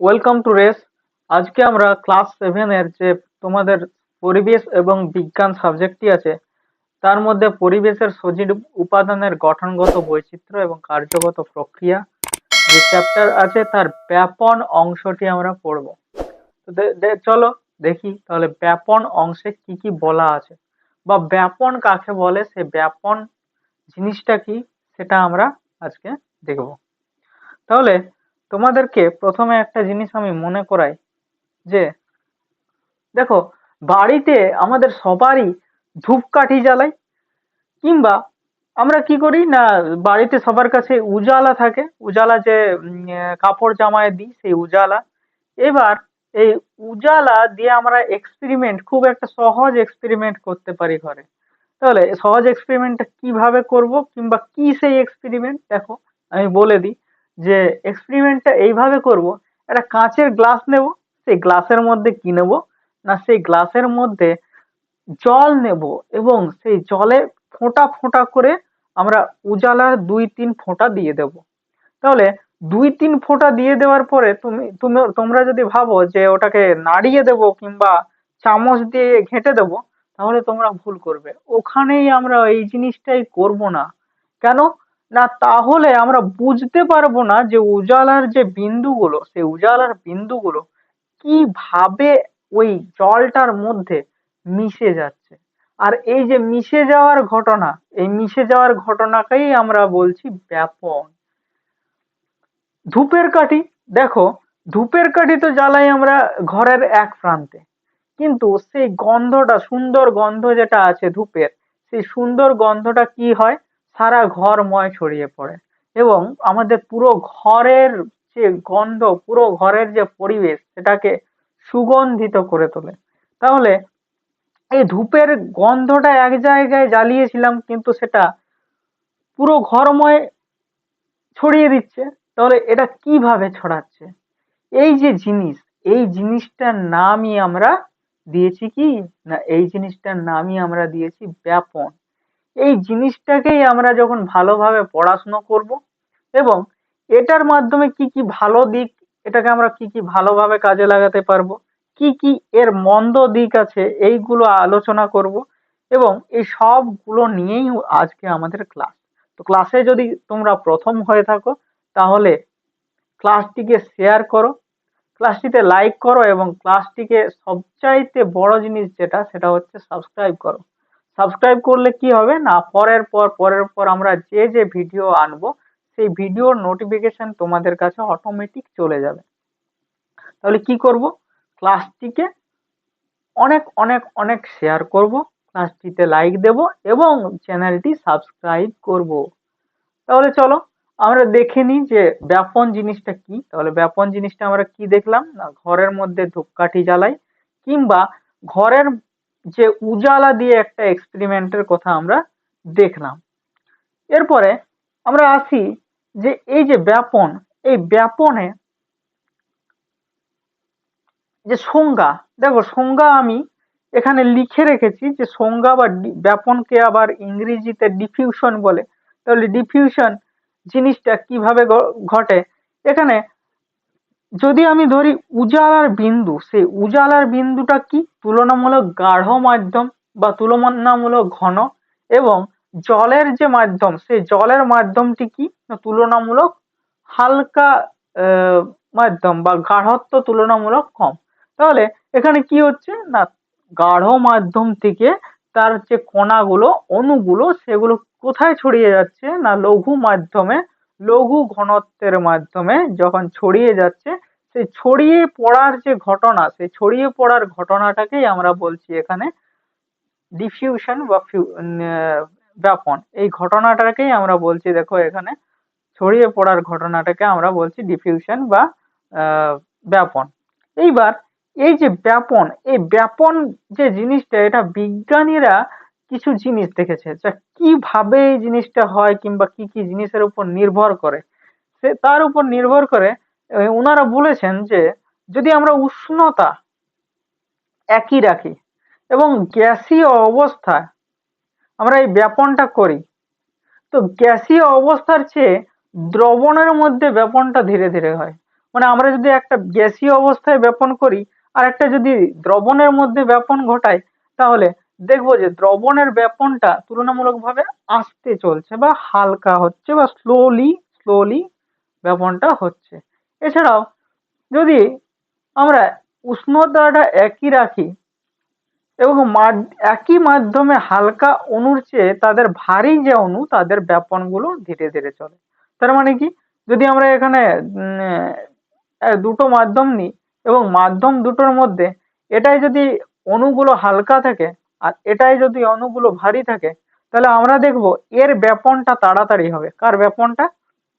Welcome to race আজকে আমরা class সেভেনের যে তোমাদের পরিবেশ এবং বিজ্ঞান সাবজেক্টটি আছে, তার মধ্যে পরিবেশের সজীব উপাদানের গঠনগত বৈচিত্র্য এবং কার্যগত প্রক্রিয়া যে চ্যাপ্টার আছে, তার ব্যাপন অংশটি আমরা পড়ব। তো চলো দেখি তাহলে ব্যাপন অংশে কি কি বলা আছে বা ব্যাপন কাকে বলে, সে ব্যাপন জিনিসটা কি, সেটা আমরা আজকে দেখব। তাহলে তোমাদেরকে প্রথমে একটা জিনিস আমি মনে করাই, যে দেখো, বাড়িতে আমাদের সবারই ধূপকাঠি জ্বালাই, কিংবা আমরা কি করি না, বাড়িতে সবার কাছে উজালা থাকে, উজালা যে কাপড় জামায় দিই, সেই উজালা। এবার এই উজালা দিয়ে আমরা এক্সপেরিমেন্ট খুব একটা সহজ এক্সপেরিমেন্ট করতে পারি ঘরে। তাহলে সহজ এক্সপেরিমেন্টটা কীভাবে করব, কিংবা কি সেই এক্সপেরিমেন্ট দেখো, আমি বলে দিই। যে এক্সপেরিমেন্টটা এইভাবে করব, একটা কাঁচের গ্লাস নেব, সেই গ্লাসের মধ্যে কি নেব? না, সেই গ্লাসের মধ্যে জল নেব এবং সেই জলে ফোঁটা ফোঁটা করে আমরা উজালার দুই তিন ফোঁটা দিয়ে দেব। তাহলে দুই তিন ফোঁটা দিয়ে দেওয়ার পরে তুমি তুমি, তোমরা যদি ভাবো যে ওটাকে নাড়িয়ে দেব কিংবা চামচ দিয়ে ঘেঁটে দেব, তাহলে তোমরা ভুল করবে। ওখানেই আমরা এই জিনিসটাই করব না। কেন? না, তাহলে আমরা বুঝতে পারব না যে উজালার যে বিন্দুগুলো, সেই উজালার বিন্দুগুলো কীভাবে ওই জলটার মধ্যে মিশে যাচ্ছে। আর এই যে মিশে যাওয়ার ঘটনা, এই মিশে যাওয়ার ঘটনাকেই আমরা বলছি ব্যাপন। ধূপের কাঠি, দেখো, ধূপের কাঠি তো জ্বালাই আমরা ঘরের এক প্রান্তে। কিন্তু সেই গন্ধটা, সুন্দর গন্ধ যেটা আছে ধূপের, সেই সুন্দর গন্ধটা কি হয়? সারা ঘরময় ছড়িয়ে পড়ে। এবং আমাদের পুরো ঘরের যে গন্ধ, পুরো ঘরের যে পরিবেশ, সেটাকে সুগন্ধিত করে তোলে। তাহলে এই ধূপের গন্ধটা এক জায়গায় জ্বালিয়েছিলাম, কিন্তু সেটা পুরো ঘরময় ছড়িয়ে দিচ্ছে। তাহলে এটা কীভাবে ছড়াচ্ছে? এই যে জিনিস, এই জিনিসটার নামই আমরা দিয়েছি কি? না, এই জিনিসটার নামই আমরা দিয়েছি ব্যাপন। এই জিনিসটাকেই আমরা যখন ভালোভাবে পড়াশুনো করব এবং এটার মাধ্যমে কি কি ভালো দিক, এটাকে আমরা কি কি ভালোভাবে কাজে লাগাতে পারব, কি কি এর মন্দ দিক আছে এইগুলো আলোচনা করব এবং এই সবগুলো নিয়েই আজকে আমাদের ক্লাস। তো ক্লাসে যদি তোমরা প্রথম হয়ে থাকো, তাহলে ক্লাসটিকে শেয়ার করো, ক্লাসটিতে লাইক করো এবং ক্লাসটিকে সবচাইতে বড় জিনিস যেটা, সেটা হচ্ছে সাবস্ক্রাইব করো। সাবস্ক্রাইব করলে কি হবে না, পরের পর পরের পর আমরা যে যে ভিডিও আনব, সেই ভিডিওর নোটিফিকেশন তোমাদের কাছে অটোমেটিক চলে যাবে। তাহলে কি করব? ক্লাসটিকে অনেক অনেক অনেক শেয়ার করব ক্লাসটিতে লাইক দেব এবং চ্যানেলটি সাবস্ক্রাইব করব। তাহলে চলো, আমরা দেখে নিই যে ব্যাপন জিনিসটা কি। তাহলে ব্যাপন জিনিসটা আমরা কি দেখলাম? না ঘরের মধ্যে ধূপকাঠি জ্বালাই কিংবা ঘরের যে উজালা দিয়ে একটা এক্সপেরিমেন্টের কথা আমরা দেখলাম। এরপরে আমরা আসি যে এই যে ব্যাপন, এই ব্যাপনে যে সংজ্ঞা, দেখো সংজ্ঞা আমি এখানে লিখে রেখেছি যে সংজ্ঞা বা ব্যাপনকে আবার ইংরেজিতে ডিফিউশন বলে। তাহলে ডিফিউশন জিনিসটা কীভাবে ঘটে? এখানে যদি আমি ধরি উজালার বিন্দু, সেই উজালার বিন্দুটা কি? তুলনামূলক গাঢ় মাধ্যম বা তুলনামূলক ঘন এবং জলের যে মাধ্যম, সেই জলের মাধ্যমটি কি? না, তুলনামূলক হালকা মাধ্যম বা গাঢ়ত্ব তুলনামূলক কম। তাহলে এখানে কি হচ্ছে? না, গাঢ় মাধ্যম থেকে তার যে কণাগুলো, অণুগুলো, সেগুলো কোথায় ছড়িয়ে যাচ্ছে? না, লঘু মাধ্যমে লঘু ঘনত্বের মাধ্যমে যখন ছড়িয়ে যাচ্ছে, সেই ছড়িয়ে পড়ার যে ঘটনা, সেই ছড়িয়ে পড়ার ঘটনাটাকেই আমরা বলছি এখানে ডিফিউশন বা ব্যাপন। এই ঘটনাটাকেই আমরা বলছি, দেখো এখানে ছড়িয়ে পড়ার ঘটনাটাকে আমরা বলছি ডিফিউশন বা ব্যাপন। এইবার এই যে ব্যাপন, এই ব্যাপন যে জিনিসটা, এটা বিজ্ঞানীরা কিছু জিনিস দেখেছে। যা কীভাবে এই জিনিসটা হয় কিংবা কি কি জিনিসের উপর নির্ভর করে? সে তার উপর নির্ভর করে ওনারা বলেছেন যে, যদি আমরা উষ্ণতা একই রাখি এবং গ্যাসীয় অবস্থায় আমরা এই ব্যাপনটা করি, তো গ্যাসীয় অবস্থার চেয়ে দ্রবণের মধ্যে ব্যাপনটা ধীরে ধীরে হয়। মানে আমরা যদি একটা গ্যাসীয় অবস্থায় ব্যাপন করি আর একটা যদি দ্রবণের মধ্যে ব্যাপন ঘটাই তাহলে দেখব যে দ্রবণের ব্যাপনটা তুলনামূলকভাবে আসতে চলছে বা হালকা হচ্ছে বা স্লোলি স্লোলি ব্যাপনটা হচ্ছে। এছাড়াও যদি আমরা উষ্ণতাটা একই রাখি এবং একই মাধ্যমে হালকা অণুর চেয়ে তাদের ভারী যে অণু, তাদের ব্যাপনগুলো ধীরে ধীরে চলে। তার মানে কি? যদি আমরা এখানে দুটো মাধ্যম নিই এবং মাধ্যম দুটোর মধ্যে এটাই যদি অণুগুলো হালকা থাকে আর এটাই যদি অণুগুলো ভারী থাকে, তাহলে আমরা দেখব এর ব্যাপনটা তাড়াতাড়ি হবে। কার ব্যাপনটা?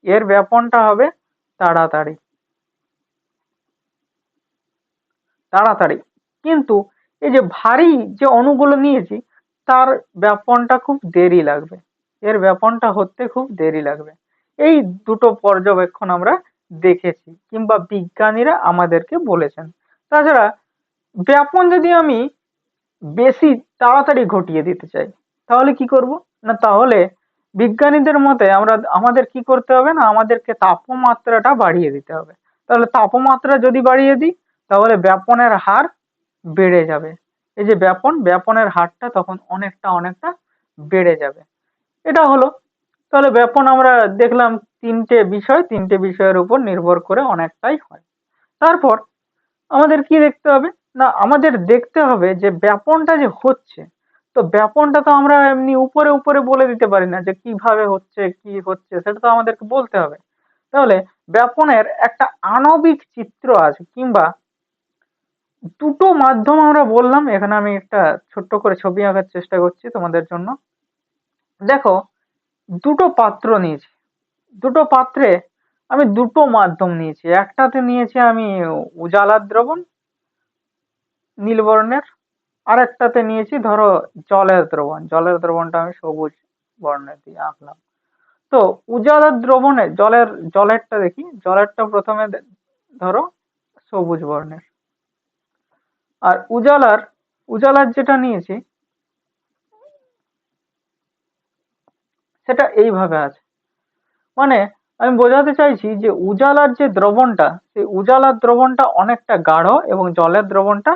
এর ব্যাপনটা হবে তাড়াতাড়ি। তাড়াতাড়ি। কিন্তু এই যে ভারী যে অণুগুলো নিয়েছি, তার ব্যাপনটা খুব দেরি লাগবে। এর ব্যাপনটা হতে খুব দেরি লাগবে। এই দুটো পর্যবেক্ষণ আমরা দেখেছি, কিংবা বিজ্ঞানীরা আমাদেরকে বলেছেন। তাছাড়া ব্যাপন যদি আমি বেশি তাড়াতাড়ি ঘটিয়ে দিতে চাই। তাহলে কি করব? না, তাহলে বিজ্ঞানীদের মতে আমরা, আমাদের কি করতে হবে না, আমাদেরকে তাপমাত্রাটা বাড়িয়ে দিতে হবে। তাহলে তাপমাত্রা যদি বাড়িয়ে দিই, তাহলে ব্যাপনের হার বেড়ে যাবে। এই যে ব্যাপন, ব্যাপনের হারটা তখন অনেকটা অনেকটা বেড়ে যাবে। এটা হলো। তাহলে ব্যাপন আমরা দেখলাম তিনটে বিষয়, তিনটে বিষয়ের উপর নির্ভর করে অনেকটাই হয়। তারপর আমাদের কি দেখতে হবে? না, আমাদের দেখতে হবে যে ব্যাপনটা যে হচ্ছে, তো ব্যাপনটা তো আমরা এমনি উপরে উপরে বলে দিতে পারি না যে কীভাবে হচ্ছে, কি হচ্ছে, সেটা তো আমাদেরকে বলতে হবে। তাহলে ব্যাপনের একটা আণবিক চিত্র আছে, কিংবা দুটো মাধ্যম আমরা বললাম, এখানে আমি একটা ছোট্ট করে ছবি আঁকার চেষ্টা করছি তোমাদের জন্য। দেখো, দুটো পাত্র নিয়েছি, দুটো পাত্রে আমি দুটো মাধ্যম নিয়েছি, একটাতে নিয়েছি আমি উজালার দ্রবণ নীল বর্ণের আর একটাতে নিয়েছি, ধরো, জলের দ্রবণ। জলের দ্রবণটা আমি সবুজ বর্ণের দিয়ে আঁকলাম। তো উজালার দ্রবণে জলের, জলেরটা দেখি, জলেরটা প্রথমে ধরো, সবুজ বর্ণের। আর উজালার উজালার যেটা নিয়েছি, সেটা এইভাবে আছে। মানে আমি বোঝাতে চাইছি যে উজালার যে দ্রবণটা, সেই উজালার দ্রবণটা অনেকটা গাঢ় এবং জলের দ্রবণটা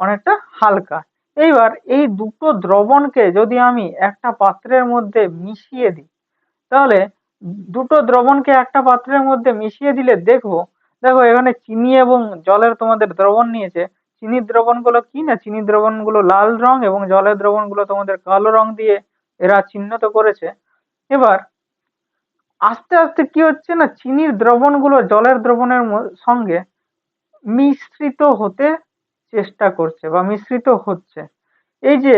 অনেকটা হালকা। এইবার এই দুটো দ্রবণকে যদি আমি একটা পাত্রের মধ্যে মিশিয়ে দিই, তাহলে দুটো দ্রবণকে একটা পাত্রের মধ্যে মিশিয়ে দিলে দেখব দেখো এখানে চিনি এবং জলের তোমাদের দ্রবণ নিয়েছে। চিনির দ্রবণগুলো কি না? চিনির দ্রবণগুলো লাল রং এবং জলের দ্রবণগুলো তোমাদের কালো রং দিয়ে এরা চিহ্নিত করেছে। এবার আস্তে আস্তে কি হচ্ছে না? চিনির দ্রবণগুলো জলের দ্রবণের সঙ্গে মিশ্রিত হতে চেষ্টা করছে বা মিশ্রিত হচ্ছে। এই যে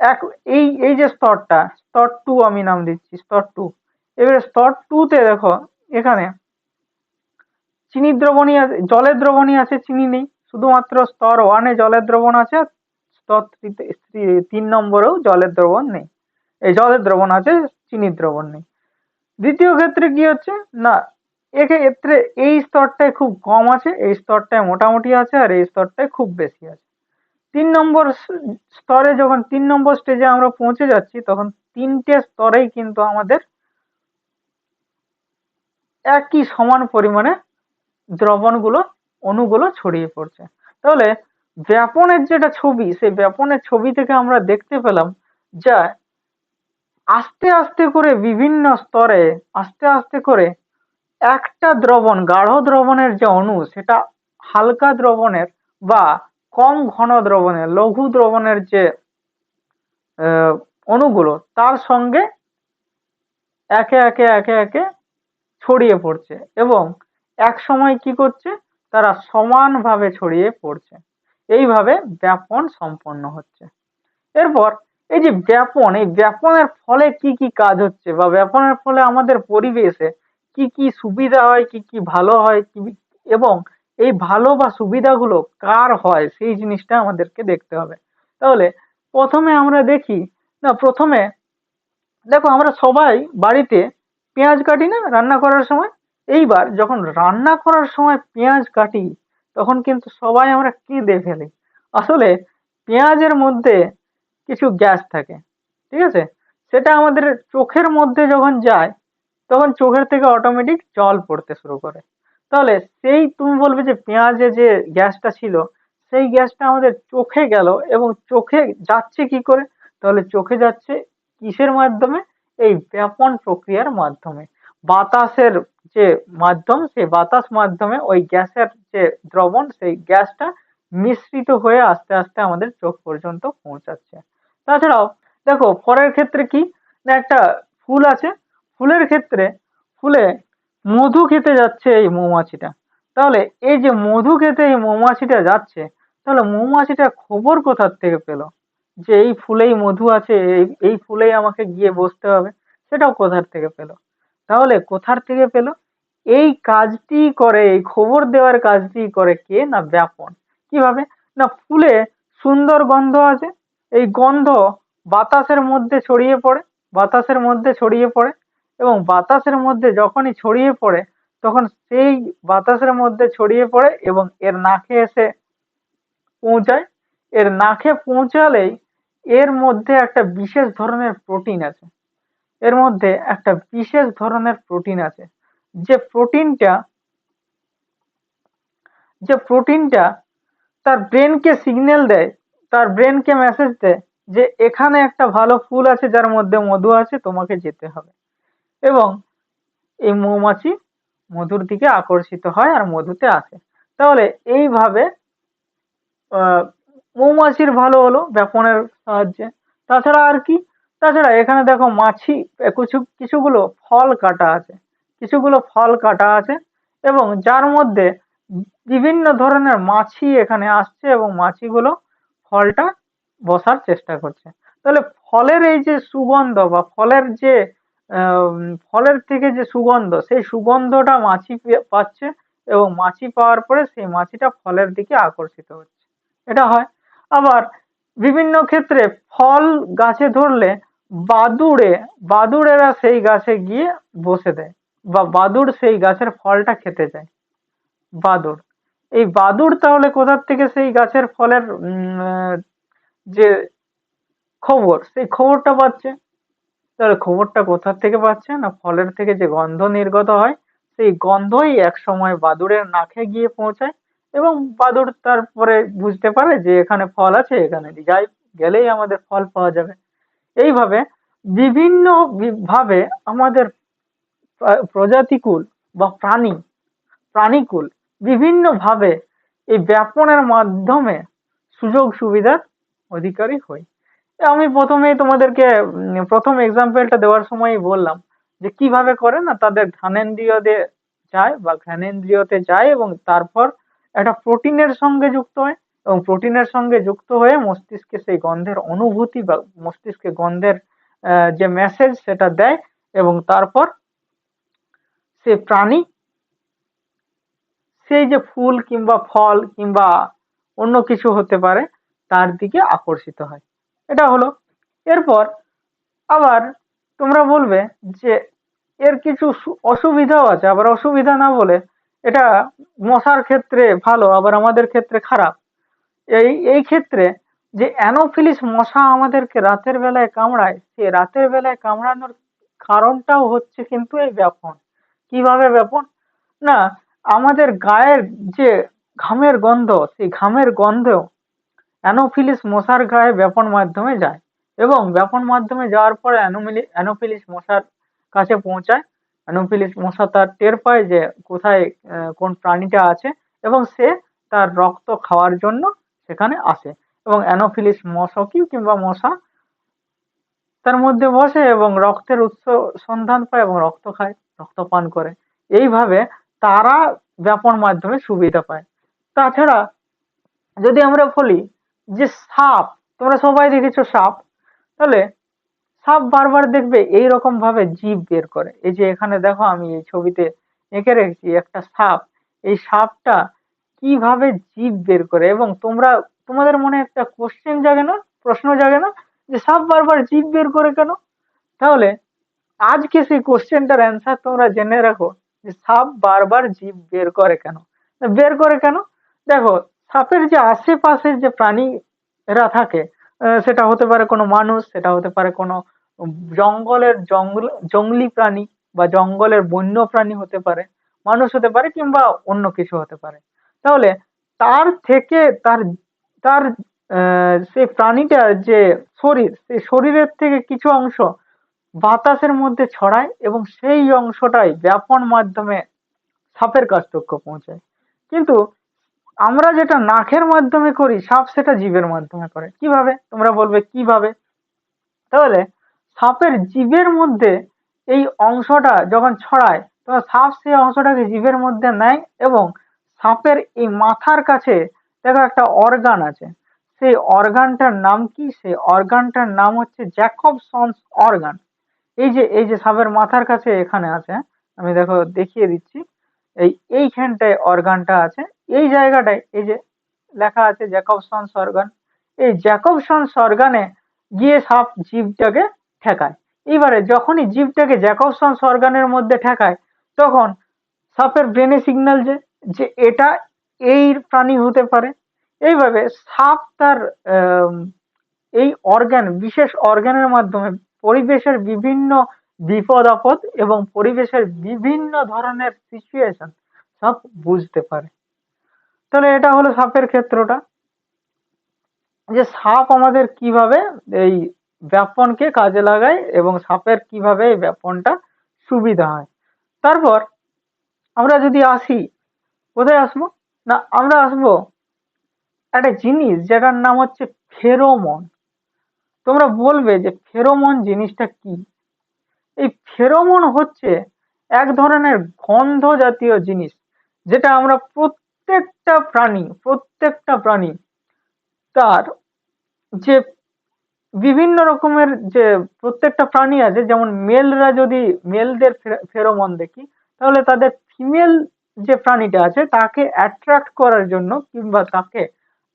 এক, এই এই যে স্তরটা, স্তর টু আমি নাম দিচ্ছি, স্তর টু। এবারে স্তর টু তে দেখো, এখানে চিনির দ্রবণই আছে, জলের দ্রবণই আছে, চিনি নেই। শুধুমাত্র স্তর ওয়ানে জলের দ্রবণ আছে, স্তর থ্রিতে তিন নম্বরেও জলের দ্রবণ নেই। এই জলের দ্রবণ আছে, চিনির দ্রবণ নেই। দ্বিতীয় ক্ষেত্রে কি হচ্ছে? না এক্ষেত্রে এই স্তরটায় খুব কম আছে, এই স্তরটায় মোটামুটি আছে আর এই স্তরটায় খুব বেশি আছে। তিন নম্বর স্তরে যখন তিন নম্বর স্টেজে আমরা পৌঁছে যাচ্ছি, তখন তিনটে স্তরেই কিন্তু আমাদের একই সমান পরিমাণে দ্রবণগুলো, অণুগুলো ছড়িয়ে পড়ছে। তাহলে ব্যাপনের যেটা ছবি, সেই ব্যাপনের ছবি থেকে আমরা দেখতে পেলাম যা আস্তে আস্তে করে বিভিন্ন স্তরে, আস্তে আস্তে করে একটা দ্রবণ, গাঢ় দ্রবণের যে অণু, সেটা হালকা দ্রবণের বা কম ঘন দ্রবণের, লঘু দ্রবণের যে অণুগুলো, তার সঙ্গে একে একে একে একে ছড়িয়ে পড়ছে এবং এক সময় কি করছে? তারা সমানভাবে ছড়িয়ে পড়ছে। এইভাবে ব্যাপন সম্পন্ন হচ্ছে। এরপর এই যে ব্যাপন, এই ব্যাপনের ফলে কি কি কাজ হচ্ছে বা ব্যাপনের ফলে আমাদের পরিবেশে কি কি সুবিধা হয়, কি কি ভালো হয়, কি এবং এই ভালো বা সুবিধাগুলো কার হয়, সেই জিনিসটা আমাদেরকে দেখতে হবে। তাহলে প্রথমে আমরা দেখি, না, প্রথমে দেখো আমরা সবাই বাড়িতে পেঁয়াজ কাটি না রান্না করার সময়? এইবার যখন রান্না করার সময় পেঁয়াজ কাটি, তখন কিন্তু সবাই আমরা কেঁদে ফেলি। আসলে পেঁয়াজের মধ্যে কিছু গ্যাস থাকে, ঠিক আছে? সেটা আমাদের চোখের মধ্যে যখন যায় তখন চোখের থেকে অটোমেটিক জল পড়তে শুরু করে। তাহলে সেই তুমি বলবে যে পেঁয়াজে যে গ্যাসটা ছিল, সেই গ্যাসটা আমাদের চোখে গেল এবং চোখে যাচ্ছে কি করে? তাহলে চোখে যাচ্ছে কিসের মাধ্যমে? এই ব্যাপন প্রক্রিয়ার মাধ্যমে। বাতাসের যে মাধ্যম, সেই বাতাস মাধ্যমে ওই গ্যাসের যে দ্রবণ, সেই গ্যাসটা মিশ্রিত হয়ে আস্তে আস্তে আমাদের চোখ পর্যন্ত পৌঁছাচ্ছে। তাছাড়াও দেখো, ফলের ক্ষেত্রে কি? না একটা ফুল আছে ফুলের ক্ষেত্রে ফুলে মধু খেতে যাচ্ছে এই মৌমাছিটা। তাহলে এই যে মধু খেতে এই মৌমাছিটা যাচ্ছে, তাহলে মৌমাছিটা খবর কোথার থেকে পেল? যে এই ফুলেই মধু আছে, এই এই ফুলেই আমাকে গিয়ে বসতে হবে, সেটাও কোথার থেকে পেল? তাহলে কোথার থেকে পেল? এই কাজটি করে, এই খবর দেওয়ার কাজটি করে কে না ব্যাপন? কীভাবে? না ফুলে সুন্দর গন্ধ আছে, এই গন্ধ বাতাসের মধ্যে ছড়িয়ে পড়ে, বাতাসের মধ্যে ছড়িয়ে পড়ে এবং বাতাসের মধ্যে যখনই ছড়িয়ে পড়ে, তখন সেই বাতাসের মধ্যে ছড়িয়ে পড়ে এবং এর নাকে এসে পৌঁছায়। এর নাকে পৌঁছালেই এর মধ্যে একটা বিশেষ ধরনের প্রোটিন আছে। এর মধ্যে একটা বিশেষ ধরনের প্রোটিন আছে। যে প্রোটিনটা যে প্রোটিনটা তার ব্রেনকে সিগন্যাল দেয়, তার ব্রেনকে মেসেজ দেয় যে এখানে একটা ভালো ফুল আছে যার মধ্যে মধু আছে, তোমাকে যেতে হবে। এবং এই মৌমাছি মধুর দিকে আকর্ষিত হয় আর মধুতে আসে। তাহলে এইভাবে মৌমাছির ভালো হলো ব্যাপনের সাহায্যে। তাছাড়া আর কি? তাছাড়া এখানে দেখো মাছি, কিছু, কিছুগুলো ফল কাটা আছে। কিছুগুলো ফল কাটা আছে এবং যার মধ্যে বিভিন্ন ধরনের মাছি এখানে আসছে এবং মাছিগুলো ফলটা বসার চেষ্টা করছে। তাহলে ফলের এই যে সুগন্ধ বা ফলের যে ফলের থেকে যে সুগন্ধ, সেই সুগন্ধটা মাছি পাচ্ছে এবং মাছি পাওয়ার পরে সেই মাছিটা ফলের দিকে আকর্ষিত হচ্ছে। এটা হয়। আবার বিভিন্ন ক্ষেত্রে ফল গাছে ধরলে বাদুড়ে, বাদুড়েরা সেই গাছে গিয়ে বসে দেয় বা বাদুড় সেই গাছের ফলটা খেতে যায়। বাদুড়। এই বাদুড় তাহলে কোথার থেকে সেই গাছের ফলের যে খবর, সেই খবরটা পাচ্ছে? তাহলে খবরটা কোথার থেকে পাচ্ছে না ফলের থেকে যে গন্ধ নির্গত হয়, সেই গন্ধই এক সময় বাদুড়ের নাকে গিয়ে পৌঁছায় এবং বাদুড় তারপরে বুঝতে পারে যে এখানে ফল আছে, এখানে যাই গেলেই আমাদের ফল পাওয়া যাবে। এইভাবে বিভিন্ন ভাবে আমাদের প্রা- প্রজাতিকুল বা প্রাণী, প্রাণীকুল বিভিন্ন ভাবে এই ব্যাপনের মাধ্যমে সুযোগ সুবিধার অধিকারী হই। আমি প্রথমেই তোমাদেরকে প্রথম এক্সাম্পলটা দেওয়ার সময়ই বললাম যে কীভাবে করে না তাদের ঘ্রাণেন্দ্রিয়তে যায় বা ঘ্রাণেন্দ্রিয়তে যায় এবং তারপর একটা প্রোটিনের সঙ্গে যুক্ত হয় এবং প্রোটিনের সঙ্গে যুক্ত হয়ে মস্তিষ্কে সেই গন্ধের অনুভূতি বা মস্তিষ্কে গন্ধের যে মেসেজ সেটা দেয় এবং তারপর সে প্রাণী সেই যে ফুল কিংবা ফল কিংবা অন্য কিছু হতে পারে তার দিকে আকর্ষিত হয়। এটা হলো। এরপর আবার তোমরা বলবে যে এর কিছু অসুবিধাও আছে। আবার অসুবিধা না বলে এটা মশার ক্ষেত্রে ভালো, আবার আমাদের ক্ষেত্রে খারাপ। এই এই ক্ষেত্রে যে অ্যানোফিলিস মশা আমাদেরকে রাতের বেলায় কামড়ায়, সে রাতের বেলায় কামড়ানোর কারণটাও হচ্ছে কিন্তু এই ব্যাপন। কীভাবে ব্যাপন? না, আমাদের গায়ের যে ঘামের গন্ধ, সেই ঘামের গন্ধ অ্যানোফিলিস মশার গায়ে ব্যাপন মাধ্যমে যায় এবং ব্যাপন মাধ্যমে যাওয়ার পরে অ্যানোমিলি অ্যানোফিলিস মশার কাছে পৌঁছায়। অ্যানোফিলিস মশা তার টের পায় যে কোথায় কোন প্রাণীটা আছে এবং সে তার রক্ত খাওয়ার জন্য সেখানে আসে এবং অ্যানোফিলিস মশকি কিংবা মশা তার মধ্যে বসে এবং রক্তের উৎস সন্ধান পায় এবং রক্ত খায় রক্ত পান করে। এইভাবে তারা ব্যাপন মাধ্যমে সুবিধা পায়। তাছাড়া যদি আমরা বলি যে সাপ, তোমরা সবাই দেখেছ সাপ? তাহলে সাপ বারবার দেখবে এই রকম ভাবে জিভ বের করে। এই যে এখানে দেখো আমি এই ছবিতে এঁকে রেখেছি একটা সাপ। এই সাপটা কীভাবে জিভ বের করে? এবং তোমরা, তোমাদের মনে একটা কোশ্চেন জাগে না? প্রশ্ন জাগে না? যে সাপ বারবার জিভ বের করে কেন? তাহলে আজকে সেই কোশ্চেনটার অ্যান্সার তোমরা জেনে রাখো যে সাপ বারবার জিভ বের করে কেন? বের করে কেন? দেখো সাপের যে আশেপাশের যে প্রাণীরা থাকে সেটা হতে পারে কোনো মানুষ, সেটা হতে পারে কোনো জঙ্গলের জঙ্গল, জঙ্গলি প্রাণী বা জঙ্গলের বন্য প্রাণী হতে পারে, মানুষ হতে পারে কিংবা অন্য কিছু হতে পারে। তাহলে তার থেকে তার তার সেই প্রাণীটার যে শরীর সেই শরীরের থেকে কিছু অংশ বাতাসের মধ্যে ছড়ায় এবং সেই অংশটাই ব্যাপন মাধ্যমে সাপের কাছটুকু পৌঁছায়। কিন্তু আমরা যেটা নাকের মাধ্যমে করি, সাপ সেটা জীবের মাধ্যমে করে। কীভাবে? তোমরা বলবে, কীভাবে? তাহলে সাপের জীবের মধ্যে এই অংশটা যখন ছড়ায়, তখন সাপ সেই অংশটাকে জীবের মধ্যে নেয় এবং সাপের এই মাথার কাছে দেখো একটা অর্গান আছে। সেই অর্গানটার নাম কি? সেই অর্গানটার নাম হচ্ছে জ্যাকবসন্স অর্গান। এই যে এই যে সাপের মাথার কাছে এখানে আছে, আমি দেখো দেখিয়ে দিচ্ছি। এই, এইখানটায় অর্গানটা আছে এই জায়গাটায় এই যে লেখা আছে জ্যাকবসন অর্গান এই জ্যাকবসন্স অর্গানে গিয়ে সাপ জীবটাকে ঠেকায়। এবারে যখনই জীবটাকে জ্যাকবসন্স অর্গানের মধ্যে ঠেকায়, তখন সাপের ব্রেনে সিগন্যাল যে যে এটা এই প্রাণী হতে পারে। এইভাবে সাপ তার এই অর্গান বিশেষ অর্গানের মাধ্যমে পরিবেশের বিভিন্ন বিপদ, আপদ এবং পরিবেশের বিভিন্ন ধরনের সিচুয়েশন সব বুঝতে পারে। তাহলে এটা হলো সাপের ক্ষেত্রটা। যে সাপ আমাদের কীভাবে এই ব্যাপনকে কাজে লাগায় এবং সাপের কীভাবে এই ব্যাপনটা সুবিধা হয়। তারপর আমরা যদি আসি, কোথায় আসব? না, আমরা আসব একটা জিনিস যেটার নাম হচ্ছে ফেরোমন। তোমরা বলবে যে ফেরোমন জিনিসটা কি? এই ফেরোমন হচ্ছে এক ধরনের গন্ধ জাতীয় জিনিস, যেটা আমরা প্রত্যেকটা প্রাণী প্রত্যেকটা প্রাণী তার যে বিভিন্ন রকমের যে প্রত্যেকটা প্রাণী আছে, যেমন মেলরা যদি মেলদের ফেরোমন দেখি, তাহলে তাদের ফিমেল যে প্রাণীটা আছে, তাকে অ্যাট্রাক্ট করার জন্য কিংবা তাকে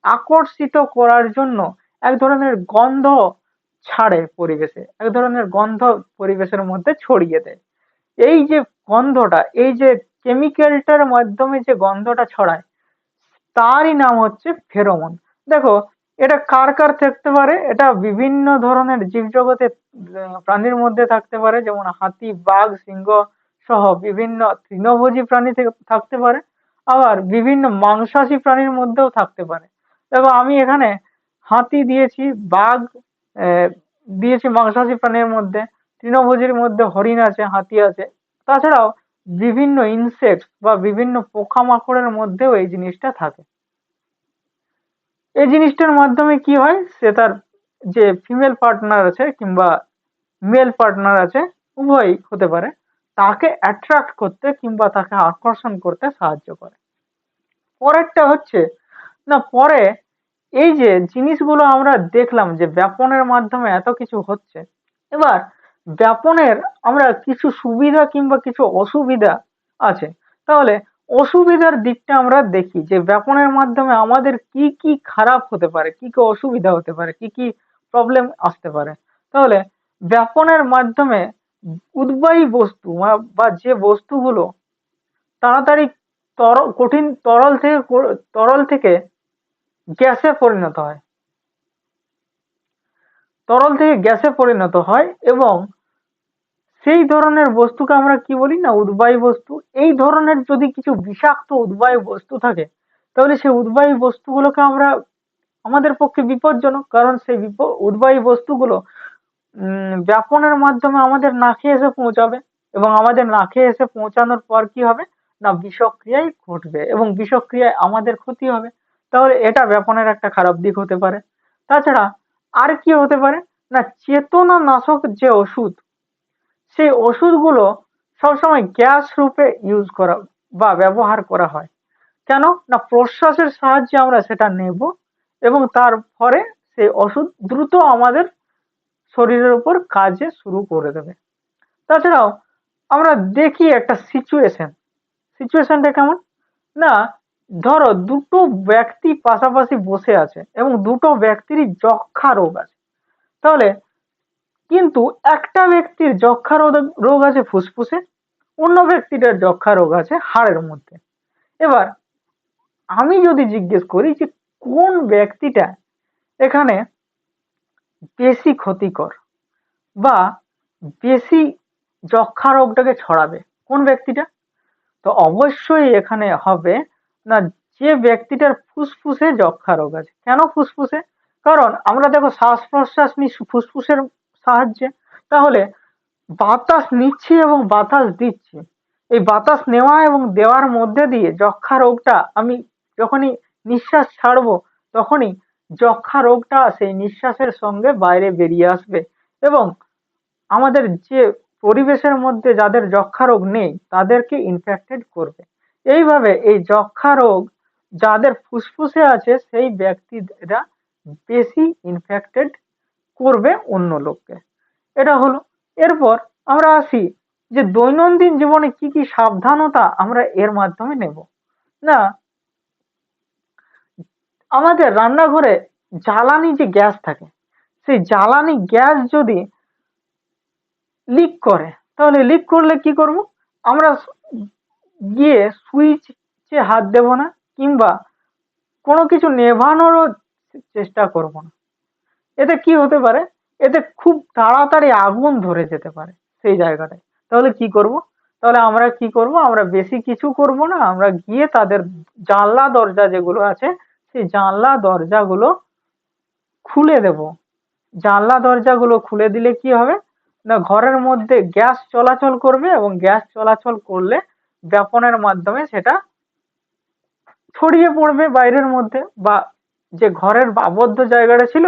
আকর্ষিত করার জন্য এক ধরনের গন্ধ ছাড়ে পরিবেশে, এক ধরনের গন্ধ পরিবেশের মধ্যে ছড়িয়ে দেয়। এই যে গন্ধটা, এই যে কেমিক্যালটার মাধ্যমে যে গন্ধটা ছড়ায়, তারই নাম হচ্ছে ফেরোমন। দেখো, এটা কার কার থাকতে পারে? এটা বিভিন্ন ধরনের জীবজগতে প্রাণীর মধ্যে থাকতে পারে, যেমন হাতি, বাঘ, সিংহ সহ বিভিন্ন তৃণভোজী প্রাণী থেকে থাকতে পারে। আবার বিভিন্ন মাংসাশী প্রাণীর মধ্যেও থাকতে পারে। দেখো, আমি এখানে হাতি দিয়েছি, বাঘ দিয়েছি মাংসাশী প্রাণীর মধ্যে, তৃণভোজীর মধ্যে হরিণ আছে, হাতি আছে। তাছাড়াও বিভিন্ন ইনসেক্টস বা বিভিন্ন পোকামাকড়ের মধ্যেও এই জিনিসটা থাকে। এই জিনিসটার মাধ্যমে কি হয়, সে তার যে ফিমেল পার্টনার আছে কিংবা মেল পার্টনার আছে, উভয়ই হতে পারে, তাকে অ্যাট্রাক্ট করতে কিংবা তাকে আকর্ষণ করতে সাহায্য করে। পরেরটা হচ্ছে, না, পরে এই যে জিনিসগুলো আমরা দেখলাম যে ব্যাপনের মাধ্যমে এত কিছু হচ্ছে, এবার ব্যাপনের আমরা কিছু সুবিধা কিংবা কিছু অসুবিধা আছে। তাহলে অসুবিধার দিকটা আমরা দেখি যে ব্যাপনের মাধ্যমে আমাদের কি কি খারাপ হতে পারে, কি কি অসুবিধা হতে পারে, কি কি প্রবলেম আসতে পারে। তাহলে ব্যাপনের মাধ্যমে উদ্বায়ী বস্তু বা- যে বস্তুগুলো তাড়াতাড়ি তর, কঠিন তরল থেকে তরল থেকে গ্যাসে পরিণত হয়। তরল থেকে গ্যাসে পরিণত হয় এবং সেই ধরনের বস্তুকে আমরা কি বলি না, উদ্বায়ী বস্তু। এই ধরনের যদি কিছু বিষাক্ত উদ্বায়ী বস্তু থাকে, তাহলে সেই উদ্বায়ী বস্তুগুলোকে আমরা আমাদের পক্ষে বিপজ্জনক, কারণ সেই বিপ, উদ্বায়ী বস্তুগুলো ব্যাপনের মাধ্যমে আমাদের নাকে এসে পৌঁছাবে এবং আমাদের নাকে এসে পৌঁছানোর পর কি হবে? না, বিষক্রিয়াই ঘটবে এবং বিষক্রিয়ায় আমাদের ক্ষতি হবে। তাহলে এটা ব্যাপনের একটা খারাপ দিক হতে পারে। তাছাড়া আর কি হতে পারে? না চেতনা নাশক যে ওষুধ সেই ওষুধগুলো সবসময় গ্যাস রূপে ইউজ করা বা ব্যবহার করা হয়। কেন? না, প্রশ্বাসের সাহায্যে আমরা সেটা নেব এবং তার পরে সেই ওষুধ দ্রুত আমাদের শরীরের উপর কাজে শুরু করে দেবে। তাছাড়াও আমরা দেখি একটা সিচুয়েশন সিচুয়েশনটা কেমন? না, ধরো দুটো ব্যক্তি পাশাপাশি বসে আছে এবং দুটো ব্যক্তিরই যক্ষা রোগ আছে। তাহলে কিন্তু একটা ব্যক্তির যক্ষা রোগ- আছে ফুসফুসে, অন্য ব্যক্তিটার যক্ষা রোগ আছে হাড়ের মধ্যে। এবার, আমি যদি জিজ্ঞেস করি যে কোন ব্যক্তিটা এখানে বেশি ক্ষতিকর বা বেশি যক্ষা রোগটাকে ছড়াবে? কোন ব্যক্তিটা? তো অবশ্যই এখানে হবে না, যে ব্যক্তিটার ফুসফুসে যক্ষা রোগ আছে। কেন ফুসফুসে? কারণ আমরা দেখো শ্বাস প্রশ্বাস নিচ্ছি ফুসফুসের সাহায্যে। তাহলে বাতাস নিচ্ছি এবং বাতাস দিচ্ছি। এই বাতাস নেওয়া এবং দেওয়ার মধ্যে দিয়ে যক্ষা রোগটা আমি যখনই নিঃশ্বাস ছাড়বো, তখনই যক্ষা রোগটা সেই নিঃশ্বাসের সঙ্গে বাইরে বেরিয়ে আসবে এবং আমাদের যে পরিবেশের মধ্যে যাদের যক্ষা রোগ নেই, তাদেরকে ইনফেক্টেড করবে। এইভাবে এই যক্ষা রোগ যাদের ফুসফুসে আছে, সেই ব্যক্তিরা বেশি ইনফেক্টেড করবে অন্য লোককে। এটা হলো। এরপর আমরা আসি যে দৈনন্দিন জীবনে কি কি সাবধানতা আমরা এর মাধ্যমে নেব? না, আমাদের রান্নাঘরে জ্বালানি যে গ্যাস থাকে, সেই জ্বালানি গ্যাস যদি লিক করে, তাহলে লিক করলে কি করব? আমরা গিয়ে সুইচে হাত দেব না, কিংবা কোনো কিছু নেভানোরও চেষ্টা করব না। এতে কি হতে পারে? এতে খুব তাড়াতাড়ি আগুন ধরে যেতে পারে সেই জায়গাটায়। তাহলে কি করব? তাহলে আমরা কি করব? আমরা বেশি কিছু করব না। আমরা গিয়ে তাদের জানলা দরজা যেগুলো আছে, সেই জানলা দরজাগুলো খুলে দেব। জানলা দরজাগুলো খুলে দিলে কি হবে? না, ঘরের মধ্যে গ্যাস চলাচল করবে এবং গ্যাস চলাচল করলে ব্যাপনের মাধ্যমে সেটা ছড়িয়ে পড়বে বাইরের মধ্যে বা যে ঘরের আবদ্ধ জায়গাটা ছিল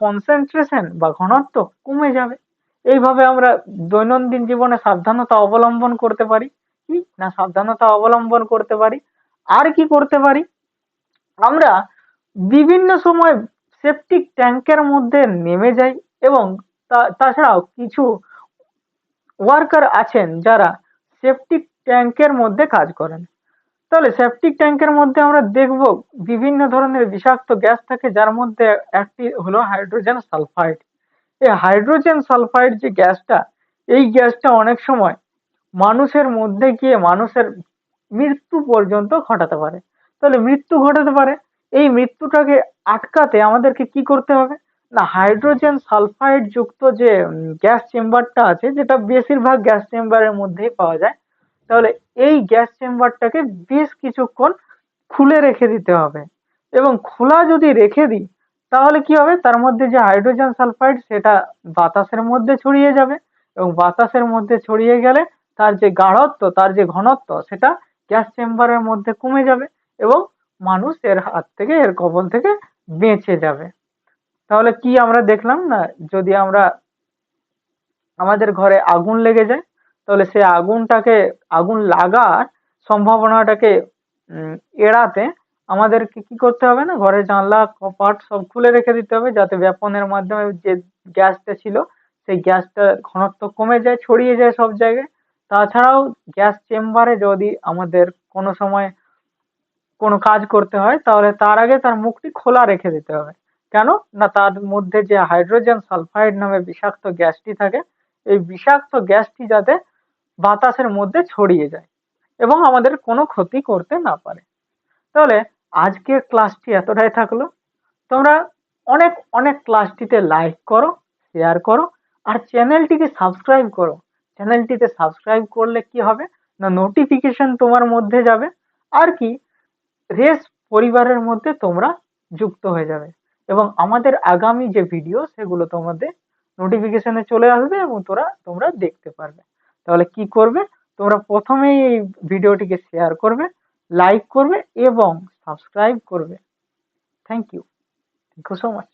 কনসেন্ট্রেশন বা ঘনত্ব কমে যাবে। এইভাবে আমরা দৈনন্দিন জীবনে সাবধানতা অবলম্বন করতে পারি, কি? না, সাবধানতা অবলম্বন করতে পারি। আর কি করতে পারি? আমরা বিভিন্ন সময় সেপটিক ট্যাঙ্কের মধ্যে নেমে যাই এবং তাছাড়াও কিছু ওয়ার্কার আছেন যারা সেপটিক ট্যাঙ্কের মধ্যে কাজ করেন। তাহলে সেপটিক ট্যাঙ্কের মধ্যে আমরা দেখব বিভিন্ন ধরনের বিষাক্ত গ্যাস থাকে, যার মধ্যে একটি হলো হাইড্রোজেন সালফাইড এই হাইড্রোজেন সালফাইড যে গ্যাসটা এই গ্যাসটা অনেক সময় মানুষের মধ্যে গিয়ে মানুষের মৃত্যু পর্যন্ত ঘটাতে পারে। তাহলে মৃত্যু ঘটাতে পারে। এই মৃত্যুটাকে আটকাতে আমাদেরকে কি করতে হবে? না হাইড্রোজেন সালফাইড যুক্ত যে গ্যাস চেম্বারটা আছে, যেটা বেশিরভাগ গ্যাস চেম্বারের মধ্যেই পাওয়া যায় তাহলে এই গ্যাস চেম্বারটাকে বেশ কিছুক্ষণ খুলে রেখে দিতে হবে। এবং খোলা যদি রেখে দিই, তাহলে কি হবে? তার মধ্যে যে হাইড্রোজেন সালফাইড, সেটা বাতাসের মধ্যে ছড়িয়ে যাবে। এবং বাতাসের মধ্যে ছড়িয়ে গেলে তার যে গাঢ়ত্ব, তার যে ঘনত্ব, সেটা গ্যাস চেম্বারের মধ্যে কমে যাবে এবং মানুষ এর হাত থেকে, এর কবল থেকে বেঁচে যাবে। তাহলে কি আমরা দেখলাম না? যদি আমরা আমাদের ঘরে আগুন লেগে যায় তাহলে সে আগুনটাকে, আগুন লাগার সম্ভাবনাটাকে এড়াতে আমাদেরকে কি করতে হবে না? ঘরের জানলা, কপাট সব খুলে রেখে দিতে হবে যাতে ব্যাপনের মাধ্যমে যে গ্যাসটা ছিল, সেই গ্যাসটা ঘনত্ব কমে যায়, ছড়িয়ে যায় সব জায়গায়। তাছাড়াও গ্যাস চেম্বারে যদি আমাদের কোনো সময় কোনো কাজ করতে হয়, তাহলে তার আগে তার মুখটি খোলা রেখে দিতে হবে। কেন? না, তার মধ্যে যে হাইড্রোজেন সালফাইড নামে বিষাক্ত গ্যাসটি থাকে, এই বিষাক্ত গ্যাসটি যাতে বাতাসের মধ্যে ছড়িয়ে যায় এবং আমাদের কোনো ক্ষতি করতে না পারে। তাহলে আজকের ক্লাসটি এতটাই থাকল। তোমরা অনেক অনেক ক্লাসটিতে লাইক করো শেয়ার করো, আর চ্যানেলটিকে সাবস্ক্রাইব করো। চ্যানেলটিতে সাবস্ক্রাইব করলে কি হবে? না নোটিফিকেশন তোমার মধ্যে যাবে, আর কি রেস পরিবারের মধ্যে তোমরা যুক্ত হয়ে যাবে। এবং আমাদের আগামী যে ভিডিও সেগুলো তোমাদের নোটিফিকেশনে চলে আসবে এবং তোরা, তোমরা দেখতে পারবে। তাহলে কি করবে? তোমরা প্রথমেই এই ভিডিওটিকে শেয়ার করবে লাইক করবে এবং সাবস্ক্রাইব করবে। Thank you thank you so much